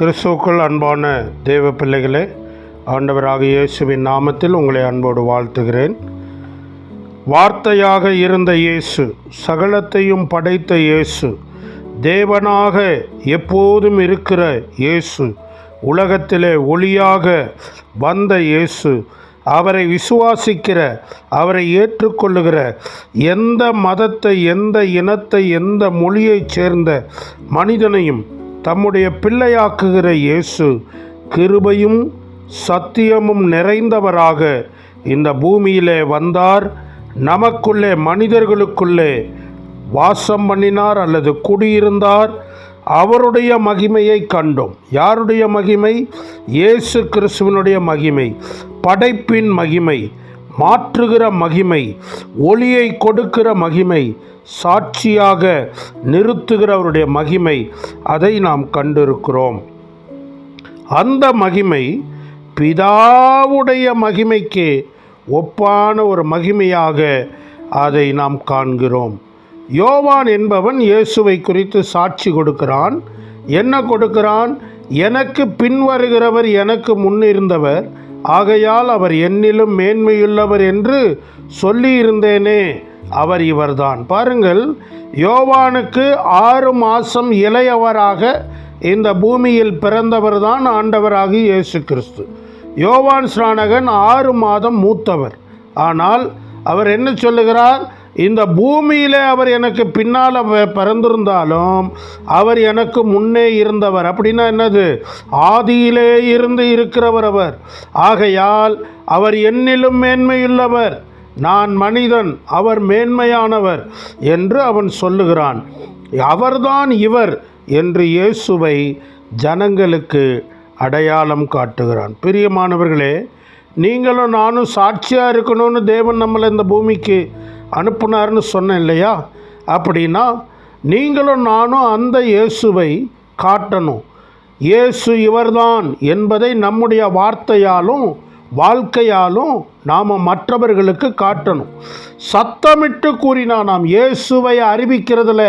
கிறிஸ்துவுக்குள் அன்பான தேவ பிள்ளைகளே ஆண்டவராக இயேசுவின் நாமத்தில் உங்களை அன்போடு வாழ்த்துகிறேன். வார்த்தையாக இருந்த இயேசு சகலத்தையும் படைத்த இயேசு தேவனாக எப்போதும் இருக்கிற இயேசு உலகத்திலே ஒளியாக வந்த இயேசு அவரை விசுவாசிக்கிற அவரை ஏற்றுக்கொள்ளுகிற எந்த மதத்தை எந்த இனத்தை எந்த மொழியைச் சேர்ந்த மனிதனையும் தம்முடைய பிள்ளையாக்குகிற இயேசு கிருபையும் சத்தியமும் நிறைந்தவராக இந்த பூமியிலே வந்தார். நமக்குள்ளே மனிதர்களுக்குள்ளே வாசம் பண்ணினார் அல்லது குடியிருந்தார். அவருடைய மகிமையை கண்டோம். யாருடைய மகிமை? இயேசு கிறிஸ்துவனுடைய மகிமை. படைப்பின் மகிமை. மாற்றுகிற மகிமை ஒளியை கொடுக்கிற மகிமை சாட்சியாக நிறுத்துகிறவருடைய மகிமை அதை நாம் கண்டிருக்கிறோம். அந்த மகிமை பிதாவுடைய மகிமைக்கு ஒப்பான ஒரு மகிமையாக அதை நாம் காண்கிறோம். யோவான் என்பவன் இயேசுவை குறித்து சாட்சி கொடுக்கிறான். என்ன கொடுக்கிறான்? எனக்கு பின்வருகிறவர் எனக்கு முன்னிருந்தவர் ஆகையால் அவர் என்னிலும் மேன்மையுள்ளவர் என்று சொல்லியிருந்தேனே. அவர் இவர்தான். பாருங்கள் யோவானுக்கு ஆறு மாதம் இளையவராக இந்த பூமியில் பிறந்தவர்தான் ஆண்டவராகி இயேசு கிறிஸ்து யோவான் ஸ்நானகன் ஆறு மாதம் மூத்தவர். ஆனால் அவர் என்ன சொல்லுகிறார்? இந்த பூமியில் அவர் எனக்கு பின்னால் பிறந்திருந்தாலும் அவர் எனக்கு முன்னே இருந்தவர். அப்படின்னா என்னது? ஆதியிலே இருந்து இருக்கிறவர் அவர். ஆகையால் அவர் என்னிலும் மேன்மையுள்ளவர். நான் மனிதன் அவர் மேன்மையானவர் என்று அவன் சொல்லுகிறான். அவர்தான் இவர் என்று இயேசுவை ஜனங்களுக்கு அடையாளம் காட்டுகிறான். பிரியமானவர்களே நீங்களும் நானும் சாட்சியாக இருக்கணும்னு தேவன் நம்மளை இந்த பூமிக்கு அனுப்புனார்னு சொன்னேன் இல்லையா? அப்படின்னா நீங்களும் நானும் அந்த இயேசுவை காட்டணும். இயேசு இவர்தான் என்பதை நம்முடைய வார்த்தையாலும் வாழ்க்கையாலும் நாம் மற்றவர்களுக்கு காட்டணும். சத்தமிட்டு கூறினா நாம் இயேசுவை அறிவிக்கிறதுல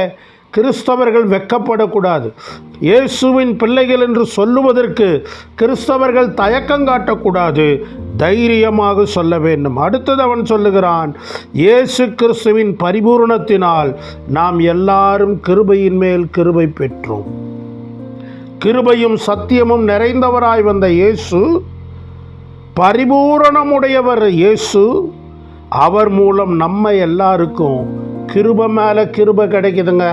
கிறிஸ்தவர்கள் வெக்கப்படக்கூடாது. இயேசுவின் பிள்ளைகள் என்று சொல்லுவதற்கு கிறிஸ்தவர்கள் தயக்கம் காட்டக்கூடாது. தைரியமாக சொல்ல வேண்டும். அடுத்தது அவன் சொல்லுகிறான் இயேசு கிறிஸ்துவின் பரிபூரணத்தினால் நாம் எல்லாரும் கிருபையின் மேல் கிருபை பெற்றோம். கிருபையும் சத்தியமும் நிறைந்தவராய் வந்த இயேசு பரிபூரணமுடையவர் இயேசு அவர் மூலம் நம்ம எல்லாருக்கும் கிருபை மேலே கிருபை கிடைக்குதுங்க.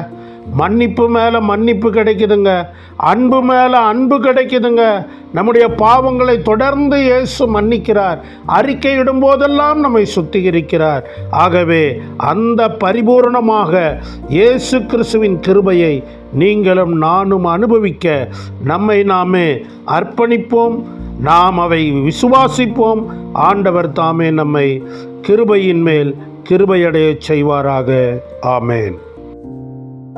மன்னிப்பு மேலே மன்னிப்பு கிடைக்குதுங்க. அன்பு மேலே அன்பு கிடைக்குதுங்க. நம்முடைய பாவங்களை தொடர்ந்து இயேசு மன்னிக்கிறார். அறிக்கையிடும் போதெல்லாம் நம்மை சுத்திகரிக்கிறார். ஆகவே அந்த பரிபூரணமாக இயேசு கிறிஸ்துவின் கிருபையை நீங்களும் நானும் அனுபவிக்க நம்மை நாமே அர்ப்பணிப்போம். நாம் அவை விசுவாசிப்போம். ஆண்டவர் தாமே நம்மை கிருபையின் மேல் கிருபையடையச் செய்வாராக. ஆமேன்.